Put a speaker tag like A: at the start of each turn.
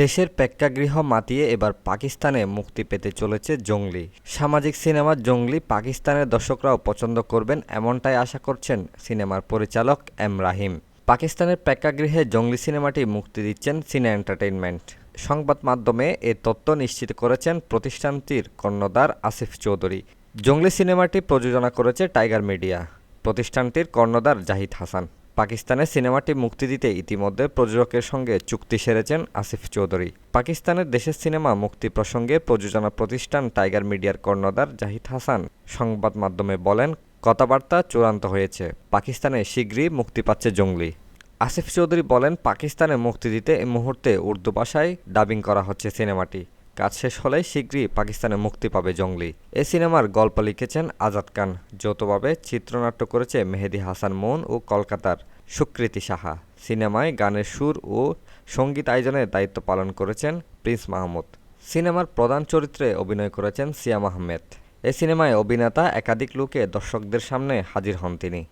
A: দেশের প্রেক্ষাগৃহ মাতিয়ে এবার পাকিস্তানে মুক্তি পেতে চলেছে জঙ্গলি। সামাজিক সিনেমা জঙ্গলি পাকিস্তানের দর্শকরাও পছন্দ করবেন এমনটাই আশা করছেন সিনেমার পরিচালক এম রাহিম। পাকিস্তানের প্রেক্ষাগৃহে জঙ্গলি সিনেমাটি মুক্তি দিচ্ছেন সিনে এন্টারটেইনমেন্ট। সংবাদ মাধ্যমে এ তথ্য নিশ্চিত করেছেন প্রতিষ্ঠানটির কর্ণধার আসিফ চৌধুরী। জঙ্গলি সিনেমাটি প্রযোজনা করেছে টাইগার মিডিয়া। প্রতিষ্ঠানটির কর্ণধার জাহিদ হাসান। পাকিস্তানে সিনেমাটি মুক্তি দিতে ইতিমধ্যে প্রযোজকের সঙ্গে চুক্তি সেরেছেন আসিফ চৌধুরী। পাকিস্তানের দেশের সিনেমা মুক্তি প্রসঙ্গে প্রযোজনা প্রতিষ্ঠান টাইগার মিডিয়ার কর্ণধার জাহিদ হাসান সংবাদ মাধ্যমে বলেন, কথাবার্তা চূড়ান্ত হয়েছে। পাকিস্তানে শীঘ্রই মুক্তি পাচ্ছে জঙ্গলি। আসিফ চৌধুরী বলেন, পাকিস্তানে মুক্তি দিতে এই মুহূর্তে উর্দু ভাষায় ডাবিং করা হচ্ছে সিনেমাটি। কাজ শেষ হলে শীঘ্রই পাকিস্তানে মুক্তি পাবে জঙ্গলি। এ সিনেমার গল্প লিখেছেন আজাদ খান। যৌথভাবে চিত্রনাট্য করেছে মেহেদি হাসান মোন ও কলকাতার সুকৃতি সাহা। সিনেমায় গানের সুর ও সংগীত আয়োজনের দায়িত্ব পালন করেছেন প্রিন্স মাহমুদ। সিনেমার প্রধান চরিত্রে অভিনয় করেছেন সিয়াম আহমেদ। এ সিনেমায় অভিনেতা একাধিক লুকে দর্শকদের সামনে হাজির হন তিনি।